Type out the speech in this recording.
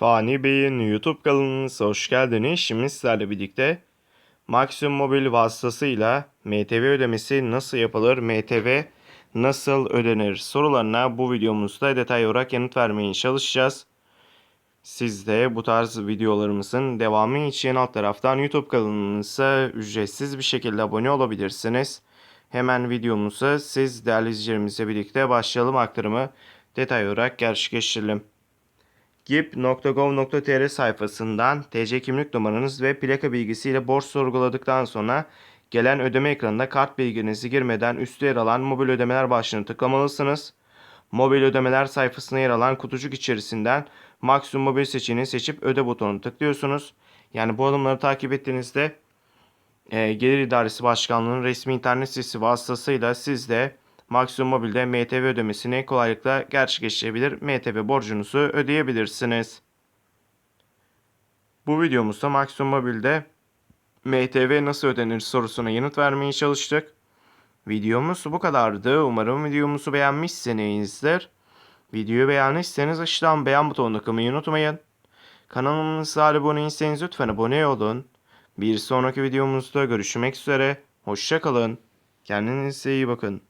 Fani Bey'in YouTube kanalınıza hoş geldiniz. Şimdi sizlerle birlikte Maximum Mobil vasıtasıyla MTV ödemesi nasıl yapılır, MTV nasıl ödenir sorularına bu videomuzda detay olarak yanıt vermeye çalışacağız. Siz de bu tarz videolarımızın devamı için alt taraftan YouTube kanalımıza ücretsiz bir şekilde abone olabilirsiniz. Hemen videomuza siz değerli izleyicilerimizle birlikte başlayalım aktarımı detay olarak gerçekleştirelim. gip.gov.tr sayfasından TC kimlik numaranız ve plaka bilgisiyle borç sorguladıktan sonra gelen ödeme ekranında kart bilginizi girmeden üstte yer alan mobil ödemeler başlığını tıklamalısınız. Mobil ödemeler sayfasına yer alan kutucuk içerisinden maksimum mobil seçeneğini seçip öde butonunu tıklıyorsunuz. Yani bu adımları takip ettiğinizde Gelir İdaresi Başkanlığı'nın resmi internet sitesi vasıtasıyla siz de Maksimum Mobil'de MTV ödemesini kolaylıkla gerçekleştirebilir, MTV borcunuzu ödeyebilirsiniz. Bu videomuzda Maksimum Mobil'de MTV nasıl ödenir sorusuna yanıt vermeye çalıştık. Videomuz bu kadardı. Umarım videomuzu beğenmişsinizdir. Videoyu beğendiyseniz aşağıdan beğen butonuna tıklamayı unutmayın. Kanalımıza abone değilseniz lütfen abone olun. Bir sonraki videomuzda görüşmek üzere. Hoşça kalın. Kendinize iyi bakın.